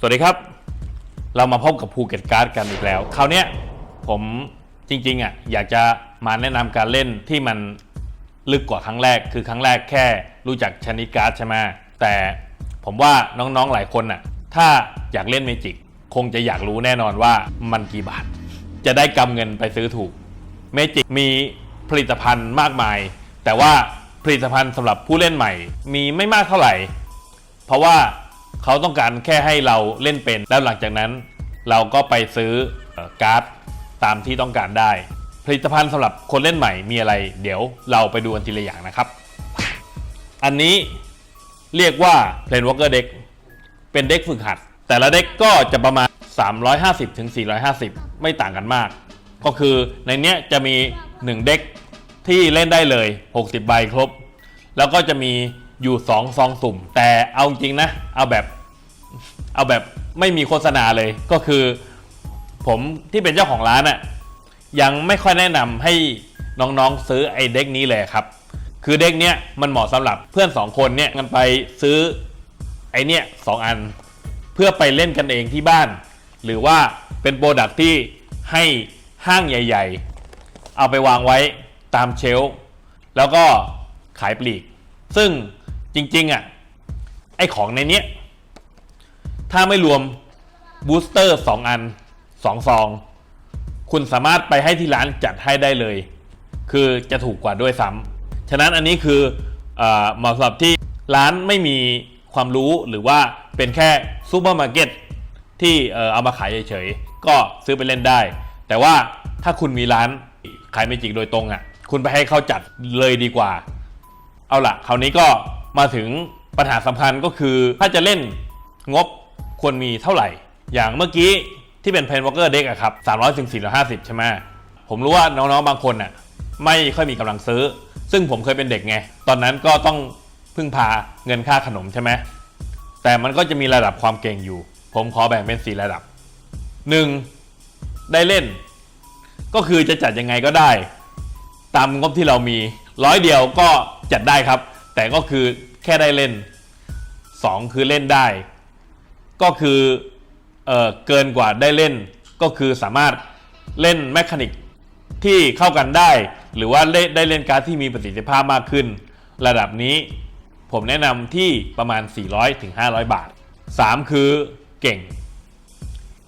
สวัสดีครับ เรามาพบกับภูเก็ตการ์ดกันอีกแล้ว คราวนี้ผมจริงๆอะอยากจะมาแนะนำการเล่นที่มันลึกกว่าครั้งแรก คือครั้งแรกแค่รู้จักชนิดการ์ดใช่ไหมแต่ผมว่าน้องๆหลายคนอะถ้าอยากเล่นเมจิกคงจะอยากรู้แน่นอนว่ามันกี่บาท จะได้กำเงินไปซื้อถูกเมจิกมีผลิตภัณฑ์มากมาย แต่ว่าผลิตภัณฑ์สำหรับผู้เล่นใหม่ มีไม่มากเท่าไหร่ เพราะว่า เขาต้องการแค่ให้เราเล่นเป็น แล้วหลังจากนั้น เราก็ไปซื้อการ์ดตามที่ต้องการได้ ผลิตภัณฑ์สำหรับคนเล่นใหม่มีอะไร เดี๋ยวเราไปดูกันทีละอย่างนะครับ อันนี้เรียกว่า Planewalker Deck เป็นเด็กฝึกหัด แต่ละเด็กก็จะประมาณ 350ถึง450 ไม่ต่างกันมาก ก็คือในเนี้ยจะมี 1 เด็กที่เล่นได้เลย 60 ใบครบ แล้วก็จะมี อยู่2ซองสุ่ม แต่เอาจริงนะเอาแบบเอาแบบไม่มีโฆษณาเลยก็คือ ผมที่เป็นเจ้าของร้านอะยังไม่ค่อยแนะนำให้น้องๆซื้อไอ้เด็กนี้เลยครับ คือเด็กเนี้ยมันเหมาะสำหรับเพื่อนสองคนเนี่ยกันไปซื้อไอ้เนี่ยสองอัน เพื่อไปเล่นกันเองที่บ้าน หรือว่าเป็นโปรดักที่ให้ห้างใหญ่ ๆ เอาไปวางไว้ตามเชลแล้วก็ขายปลีก ซึ่ง จริงๆอะไอของในเนี้ยถ้าไม่รวมบูสเตอร์2อัน2ซอง คุณสามารถไปให้ที่ร้านจัดให้ได้เลย คือจะถูกกว่าด้วยซ้ำฉะนั้นอันนี้คือเอเหมาะสำหรับที่ร้านไม่มีความรู้หรือว่าเป็นแค่ซูเปอร์มาร์เก็ตที่เอามาขายเฉยๆ ก็ซื้อไปเล่นได้ แต่ว่าถ้าคุณมีร้านขายเมจิกโดยตรงอะ คุณไปให้เขาจัดเลยดีกว่า เอาละคราวนี้ก็ มาถึงปัญหาสำคัญก็คือ ถ้าจะเล่นงบควรมีเท่าไหร่ อย่างเมื่อกี้ที่เป็นเพนวอ l เกอร์เด็กอะครับ300ถึง450ใช่ไหมผมรู้ว่าน้องๆบางคนน่ะไม่ค่อยมีกำลังซื้อ ซึ่งผมเคยเป็นเด็กไง ตอนนั้นก็ต้องพึ่งพาเงินค่าขนมใช่ไหมแต่มันก็จะมีระดับความเก่งอยู่ ผมขอแบ่งเป็น 4 ระดับ 1. ได้เล่น ก็คือจะจัดยังไงก็ได้ ตามงบที่เรามีร้อยเดียวก็จัดได้ครับ แต่ก็คือแค่ได้เล่น 2 คือเล่นได้ ก็คือเออเกินกว่าได้เล่น ก็คือสามารถเล่นแมคานิกที่เข้ากันได้ หรือว่าเล่ได้เล่นการ์ดที่มีประสิทธิภาพมากขึ้น ระดับนี้ผมแนะนำที่ประมาณ 400ถึง500 บาท 3 คือเก่ง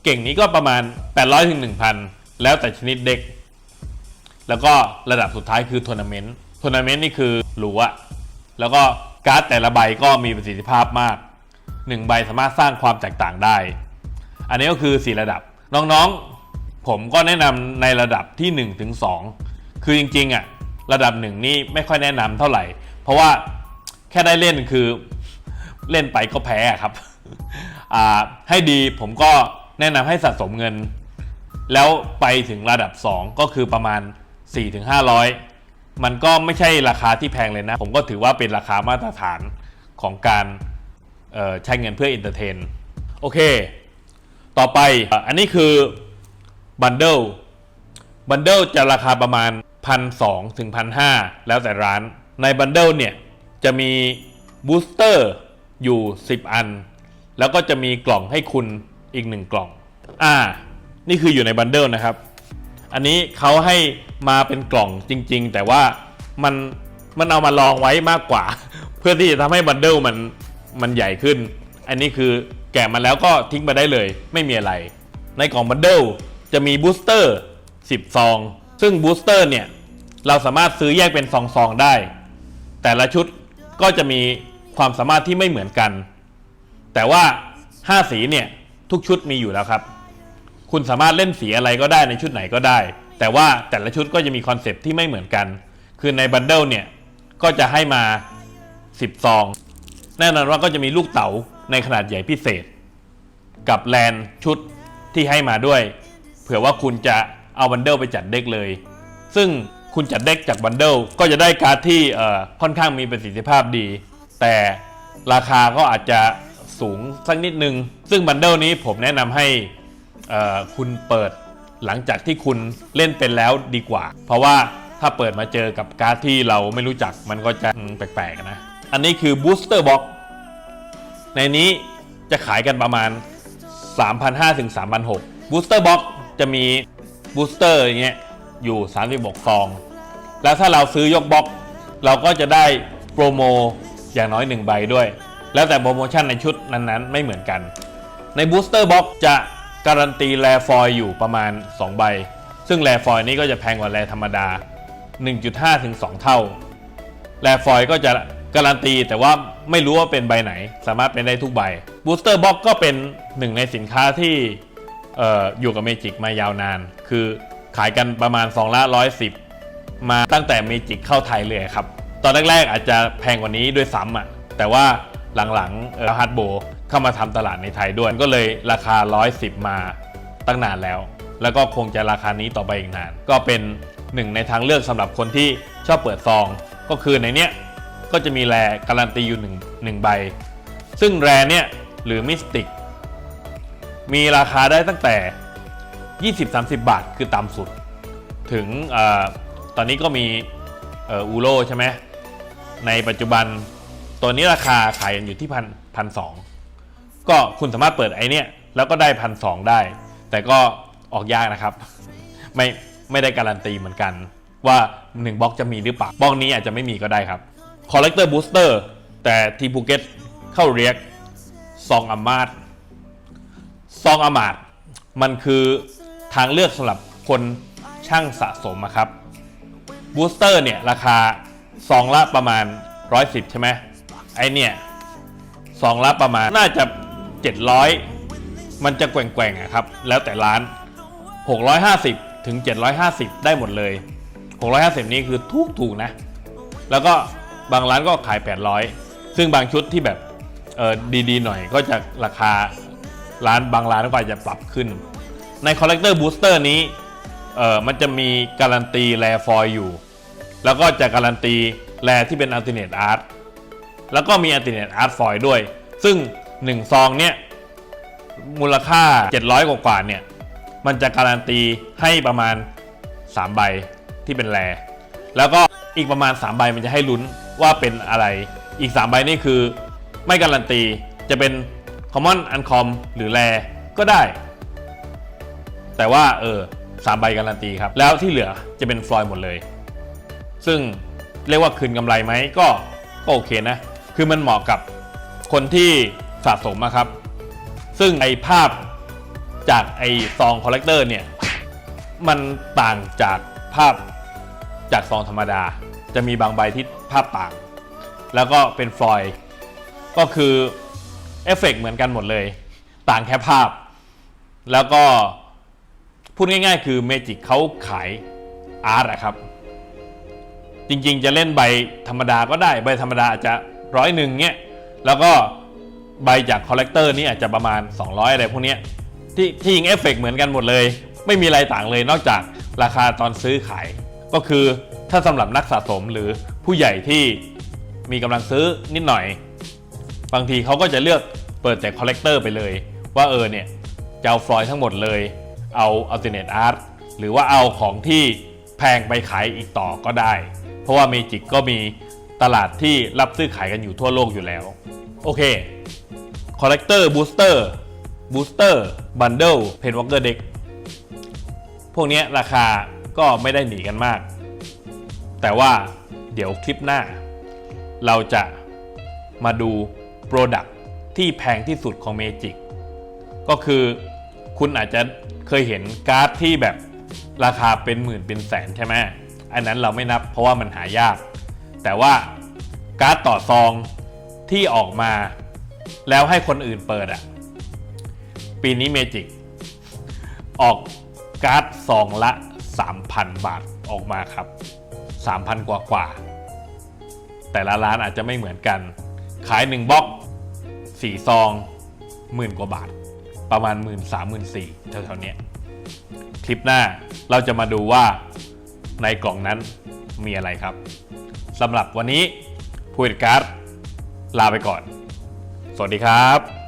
เก่งนี้ก็ประมาณ800ถึง1,000 แล้วแต่ชนิดเด็ก แล้วก็ระดับสุดท้ายคือทัวร์นาเมนต์ทัวร์นาเมนต์นี่คือหรูอะ แล้วก็การ์ดแต่ละใบก็มีประสิทธิภาพมาก 1 ใบสามารถสร้างความแตกต่างได้ อันนี้ก็คือ 4 ระดับ น้องๆ ผมก็แนะนำในระดับที่1ถึง2คือจริงๆอะระดับ1นี่ไม่ค่อยแนะนำเท่าไหร่ เพราะว่าแค่ได้เล่นคือเล่นไปก็แพ้ครับให้ดีผมก็แนะนำให้สะสมเงิน แล้วไปถึงระดับ 2 ก็คือประมาณ 4-500 มันก็ไม่ใช่ราคาที่แพงเลยนะ ผมก็ถือว่าเป็นราคามาตรฐานของการใช้เงินเพื่ออินเตอร์เทน โอเค ต่อไปอันนี้คือบันเดิลบันเดิลจะราคาประมาณ 1,200 ถึง 1,500 แล้วแต่ร้าน ในบันเดิลเนี่ยจะมีบูสเตอร์อยู่ 10 อัน แล้วก็จะมีกล่องให้คุณอีก 1 กล่อง อ่า นี่คืออยู่ในบันเดิลนะครับ อันนี้เขาให้ มาเป็นกล่องจริง ๆ แต่ว่ามันมันเอามาลองไว้มากกว่า เพื่อที่จะทำให้บันเดิลมันมันใหญ่ขึ้น อันนี้คือแกะมาแล้วก็ทิ้งไปได้เลย ไม่มีอะไร ในกล่องบันเดิลจะมีบูสเตอร์10 ซอง ซึ่งบูสเตอร์เนี่ย เราสามารถซื้อแยกเป็นซองๆได้ แต่ละชุดก็จะมีความสามารถที่ไม่เหมือนกัน แต่ว่า 5 สีเนี่ย ทุกชุดมีอยู่แล้วครับ คุณสามารถเล่นสีอะไรก็ได้ในชุดไหนก็ได้ แต่ว่าแต่ละชุดก็จะมีคอนเซปที่ไม่เหมือนกัน คือในบันเดิลเนี่ย ก็จะให้มา 10 ซอง แน่นอนว่าก็จะมีลูกเต๋าในขนาดใหญ่พิเศษ กับแลนชุดที่ให้มาด้วย เผื่อว่าคุณจะเอาบันเดิลไปจัดเด็กเลย ซึ่งคุณจัดเด็กจากบันเดิลก็จะได้การ์ดที่ค่อนข้างมีประสิทธิภาพดี แต่ราคาก็อาจจะสูงสักนิดนึง ซึ่งบันเดิลนี้ผมแนะนำให้คุณเปิด หลังจากที่คุณเล่นเป็นแล้วดีกว่า เพราะว่าถ้าเปิดมาเจอกับการ์ดที่เราไม่รู้จักมันก็จะแปลกๆนะ อันนี้คือ Booster Box ในนี้จะขายกันประมาณ 3,500ถึง3,600บูสเตอร์บ็อกจะมีบูสเตอร์อย่างเงี้ยอยู่ 36 ซอง แล้วถ้าเราซื้อยกบ็อกเราก็จะได้โปรโมอย่างน้อย 1 ใบด้วย แล้วแต่โปรโมชั่นในชุดนั้นๆ ไม่เหมือนกัน ในบูสเตอร์บ็อกจะ การันตีแรฟอยอยู่ประมาณ 2 ใบ ซึ่งแรฟอยนี้ก็จะแพงกว่าแรธรรมดา 1.5 ถึง 2 เท่า แรฟอยก็จะการันตีแต่ว่าไม่รู้ว่าเป็นใบไหน สามารถเป็นได้ทุกใบบูสเตอร์บ็อกก็เป็นหนึ่งในสินค้าที่อออยู่กับเมจิกมายาวนาน คือขายกันประมาณ2ละ110 มาตั้งแต่เมจิกเข้าไทยเลยครับ ตอนแรกๆอาจจะแพงกว่านี้ด้วยซ้ำอะแต่ว่าหลังๆเออฮัตโบ เข้ามาทำตลาดในไทยด้วย ก็เลยราคา 110 มาตั้งนานแล้ว แล้วก็คงจะราคานี้ต่อไปอีกนาน ก็เป็นหนึ่งในทางเลือกสำหรับคนที่ชอบเปิดซอง ก็คือในเนี้ยก็จะมีแรการันตีอยู่หนึ่งใบ ซึ่งแรเนี่ยหรือมิสติกมีราคาได้ตั้งแต่ 20-30 บาทคือต่ำสุด ถึงอตอนนี้ก็มีอ,อูโรใช่ไหมในปัจจุบันตัวนี้ราคาขายอยู่ที่พันพันสอง ก็คุณสามารถเปิดไอเนี้ยแล้วก็ได้พันสองได้ แต่ก็ออกยากนะครับ ไม่ไม่ได้การันตีเหมือนกันว่า 1บล็อกจะมีหรือเปล่าบล็อกนี้อาจจะไม่มีก็ได้ครับ Collector Booster แต่ทีภูเก็ตเข้าเรียกซองอามาดซองอามาดมันคือทางเลือกสำหรับคนช่างสะสมะครับบูสเตอร์เนี่ย ราคาซองละประมาณ 110 ใช่ไหมไอเนี่ยซองละประมาณน่าจะ 700 มันจะแกว่งๆอะครับ แล้วแต่ร้าน 650 ถึง 750 ได้หมดเลย 650 นี่คือถูกถูกนะ แล้วก็บางร้านก็ขาย 800 ซึ่งบางชุดที่แบบเออดีๆ หน่อยก็จะราคาร้านบางร้านก็อาจจะปรับขึ้น ใน Collector Booster นี้เออมันจะมีการันตีแรฟอยอยู่ แล้วก็จะการันตีแรที่เป็น Alternate Art แล้วก็มี Alternate Art Foil ด้วย ซึ่ง 1 ซองเนี่ยมูลค่า 700 กว่ากว่าเนี่ยมันจะการันตีให้ประมาณ 3 ใบที่เป็นแรแล้วก็อีกประมาณ 3 ใบมันจะให้ลุ้นว่าเป็นอะไร อีก 3 ใบนี่คือไม่การันตีจะเป็น Common Uncom หรือแรก็ได้ แต่ว่าเออสามใบการันตีครับ แล้วที่เหลือจะเป็นฟลอยด์หมดเลย ซึ่งเรียกว่าคืนกำไรไหมก็ก็โอเคนะ คือมันเหมาะกับคนที่ สะสมอะครับ ซึ่งไอภาพจากไอซองคอลเลกเตอร์เนี่ย มันต่างจากภาพจากซองธรรมดา จะมีบางใบที่ภาพต่าง แล้วก็เป็นฟลอยด์ก็คือเอฟเฟกต์เหมือนกันหมดเลย ต่างแค่ภาพ แล้วก็พูดง่ายๆ คือเมจิกเขาขายอาร์ตอะครับ จริงๆจะเล่นใบธรรมดาก็ได้ ใบธรรมดาอาจจะร้อยหนึ่งเนี้ย แล้วก็ ใบจากคอลเลกเตอร์นี่อาจจะประมาณ 200 อะไรพวกนี้ที่ที่ยิงเอฟเฟกต์เหมือนกันหมดเลย ไม่มีอะไรต่างเลยนอกจากราคาตอนซื้อขาย ก็คือถ้าสำหรับนักสะสมหรือผู้ใหญ่ที่มีกำลังซื้อนิดหน่อย บางทีเขาก็จะเลือกเปิดแต่คอลเลกเตอร์ไปเลย ว่าเออเนี่ยจะเอาฟลอยด์ทั้งหมดเลย เอา alternate art หรือว่าเอาของที่แพงไปขายอีกต่อก็ได้ เพราะว่าเมจิกก็มีตลาดที่รับซื้อขายกันอยู่ทั่วโลกอยู่แล้ว โอเค collector booster booster bundle pen walker deck พวกนี้ราคาก็ไม่ได้หนีกันมาก แต่ว่าเดี๋ยวคลิปหน้า เราจะมาดู Product ที่แพงที่สุดของ Magic ก็คือคุณอาจจะเคยเห็นการ์ดที่แบบราคาเป็นหมื่นเป็นแสนใช่ไหมอันนั้นเราไม่นับเพราะว่ามันหายาก แต่ว่าการ์ดต่อซองที่ออกมา แล้วให้คนอื่นเปิดอะปีนี้ Magic ออกการ์ดซองละ 3,000 บาทออกมาครับ 3,000 กว่ากว่า แต่ละร้านอาจจะไม่เหมือนกัน ขาย 1บล็อกสี่ซองหมื่นกว่าบาท ประมาณหมื่นสามหมื่นสี่แถวๆนี้คลิปหน้าเราจะมาดูว่าในกล่องนั้นมีอะไรครับสำหรับวันนี้พูดการ์ดลาไปก่อน สวัสดีครับ